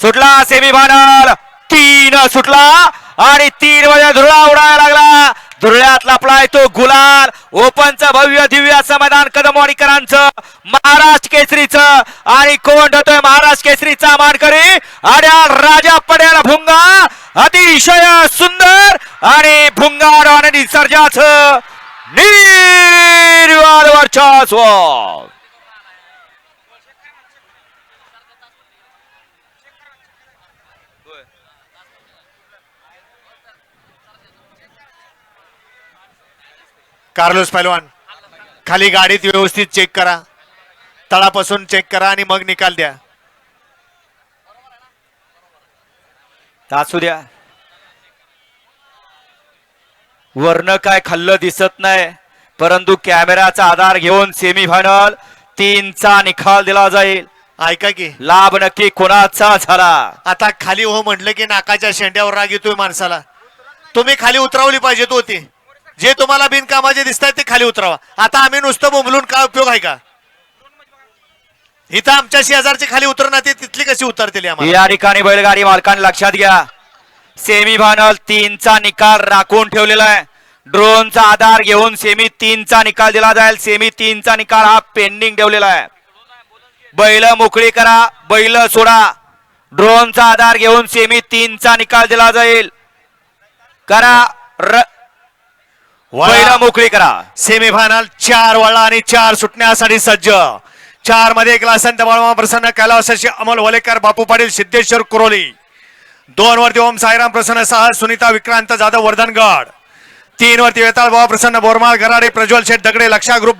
सुटला semi final तीन सुटला आणि तीन मध्ये धुळा उडायला लागला. धुरळ्यात लपलाय तो गुलाल. ओपनचं भव्य दिव्य असं मैदान कदमवाडीकरांचं महाराष्ट्र केसरीचं आणि कोण ठरतोय महाराष्ट्र केसरीचा मानकरी? आणि राजा पड्याला भुंगा. अतिशय सुंदर आणि भुंगार आणि सर्जाचं. निर्वाद वर्चस्व कार्लोस पैलवान खाली गाडीत व्यवस्थित चेक करा. तळापासून चेक करा आणि मग निकाल द्या. असू द्या. वर्ण काय खाल्लं दिसत नाही परंतु कॅमेराचा आधार घेऊन सेमी फायनल तीनचा निकाल दिला जाईल. ऐका की. लाभ नक्की कोणाचा झाला? आता खाली हो म्हटलं की नाकाच्या शेंड्यावर राग येतोय माणसाला. तुम्ही खाली उतरवली पाहिजेत होती. जे तुम्हाला बिनकामाचे दिसत ते खाली उतरावा. आता आम्ही नुसतं बोंबलून काय उपयोग आहे का? इथं आमच्या शेजारची खाली उतरणार ते तिथली कशी उतरतील या ठिकाणी बैलगाडी मालकाने लक्षात घ्या. सेमी फायनल तीनचा निकाल राखून ठेवलेला आहे. ड्रोनचा आधार घेऊन सेमी तीनचा निकाल दिला जाईल. सेमी तीनचा निकाल हा पेंडिंग ठेवलेला आहे. बैल मोकळी करा बैल सोडा. ड्रोनचा आधार घेऊन सेमी तीनचा निकाल दिला जाईल. करा र- वळीला मोकळी करा. सेमीफायनल चार वळा आणि चार सुटण्यासाठी सज्ज. चारमध्ये क्लासंत बाळमा प्रसन्न कैलासाशी अमोल वलेकर बापू पाटील सिद्धेश्वर कुरोली. दोन वरती ओम साईराम प्रसन्न सहा सुनीता विक्रांत जाधव वर्धनगड तीन वरती वेताळ बाबा प्रसन्न बोरमाळ गराडे प्रज्वल शेठ दगडे लक्षा ग्रुप